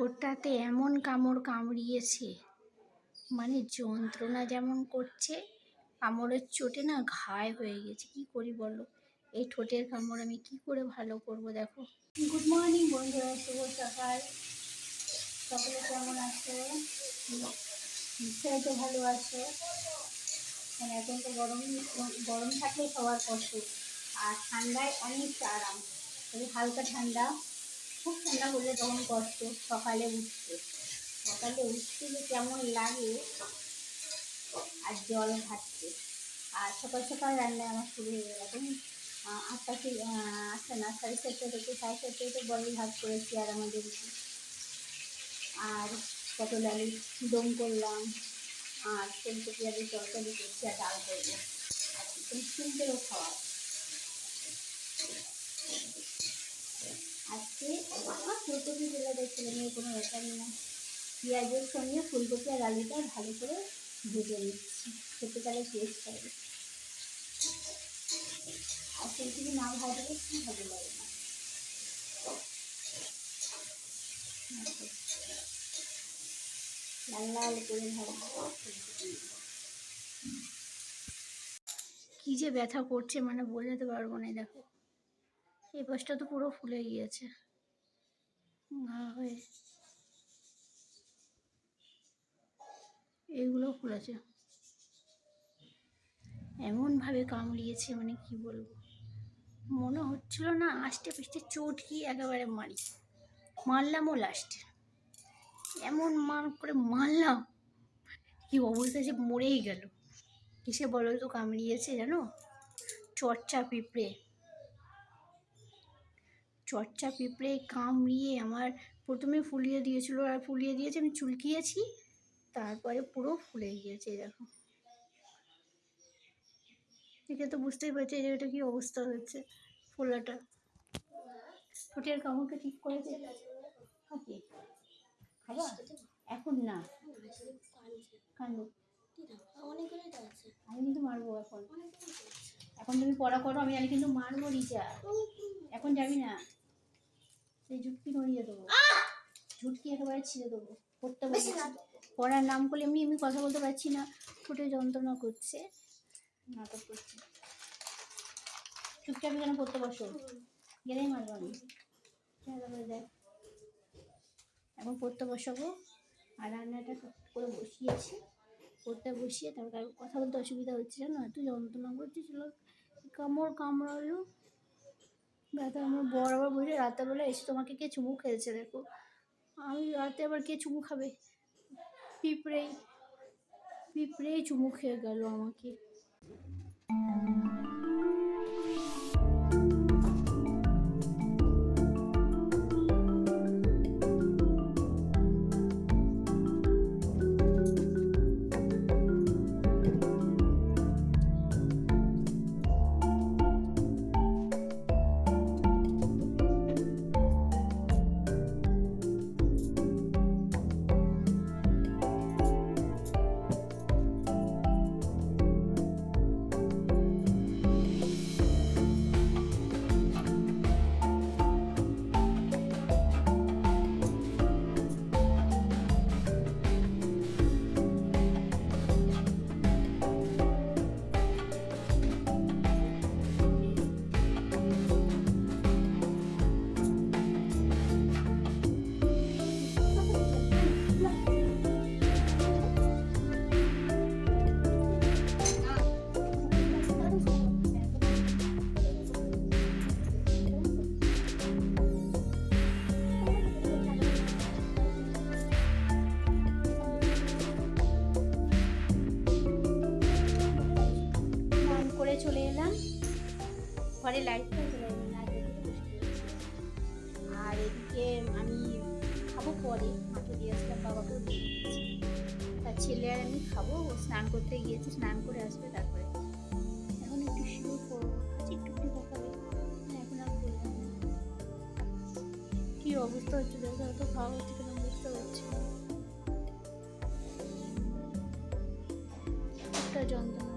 ঠোঁটটাতে এমন কামড় কামড়িয়েছে মানে যন্ত্রণা যেমন করছে, কামড়ের চোটে না ঘায় হয়ে গেছে। কি করি বলো? এই ঠোঁটের কামড় আমি কি করে ভালো করব দেখো? গুড মর্নিং বন্ধুরা, শুভ সকাল। সকলে কেমন আছো? নিশ্চয়ই তো ভালো আছো। মানে এখন তো গরম গরম থাকলে সবার কষ্ট। আর ঠান্ডায় অনেকটা আরাম। হালকা ঠান্ডা। খুব ঠান্ডা হলে তখন কষ্ট সকালে উঠতে। সকালে উঠতে যে কেমন লাগে আর জল ঘাটতে আর সকাল সকাল রান্না আমার শুরু হয়ে গেল। এখন আটটা কি আহ, আটটা না সাড়ে সাতটা থেকে সাড়ে সাতটা থেকে বড়ই ভাত করেছি আর আমাদের আর পটল আলু দম করলাম আর ফুলকপি আলু তরকারি করছি আর ডাল করব। আর চিকেন সিম্পলও খাওয়া। ফুলকপি গুলো দেখছিলাম এর কোনো ব্যাপারই না। পেঁয়াজের সঙ্গে ফুলকপি আর আলুটা ভালো করে ভেজে নিচ্ছি। খেতে তাহলে টেস্ট হবে আর ফুলকপি না ভাজলে খুব ভালো লাগে না লাল লাল করে কি যে ব্যথা করছে মানে বোঝাতে পারব না দেখো। এই পাশটা তো পুরো ফুলে গিয়েছে। ঘা হয়ে এইগুলো ফুলেছে এমনভাবে কামড়িয়েছে মানে কি বলব? মনে হচ্ছিল না আষ্টে পিষ্টে চটকি একেবারে মারি। মারলামও লাস্টে এমন মার করে মারলাম। কি অবস্থা যে মরেই গেল। কিসে বলো তো কামড়িয়েছে জানো? চর্চা পিঁপড়ে। চর্চা, পিঁপড়ে কামড়িয়ে আমার প্রথমে ফুলিয়ে দিয়েছিল আর ফুলিয়ে দিয়েছে, আমি চুলকিয়েছি, তারপরে পুরো ফুলে গিয়েছে দেখো। দেখে তো বুঝতেই পারছি যে এটা কি অবস্থা হচ্ছে ফোলাটা। ঠোঁটের কামড়কে ঠিক করেছে ওকে এখন না। কান্দো আমি কিন্তু মারবো এখন। এখন তুমি পড়া করো, আমি আমি কিন্তু মারবো রিচা। এখন যাবি না? সেই ঝুটকি নড়িয়ে দেবো। ঝুটকি একেবারে ছিঁড়ে দেবো। পড়তে বসেছি পড়ার নাম করলে এমনি এমনি কথা বলতে পারছি না। ঠোঁটে যন্ত্রণা করছে। নাটক করছে। চুপচাপ এখানে পড়তে বসো। গেলেই মারবো আমি দেখ এখন পড়তে বসাবো। আর রান্নাটা করে বসিয়েছি। পড়তে বসিয়ে তারপর কথা বলতে অসুবিধা হচ্ছে জানো? এত যন্ত্রণা করছিল কামড় কামড়ালো। ব্যথা আমার বড় আবার বসে রাত্রেবেলা এসে তোমাকে কে চুমু খেয়েছে দেখো। আমি রাতে আবার কে চুমু খাবে? পিঁপড়েই পিঁপড়েই চুমু খেয়ে গেল আমাকে। ঘরে লাইট। আর এদিকে আমি খাব পরে, মাকে দিয়ে আসলাম বাবাকেও তার ছেলে আর আমি খাব স্নান করতে গিয়েছি, স্নান করে আসবে তারপরে। এখন একটু শুয়ে পড়ব আজ একটু একটু দেখাবে এখন আর বললাম কি অবস্থা হচ্ছে দেখো, এত খাওয়া হচ্ছে কেন, বুঝতে পারছি একটা যন্ত্রণা।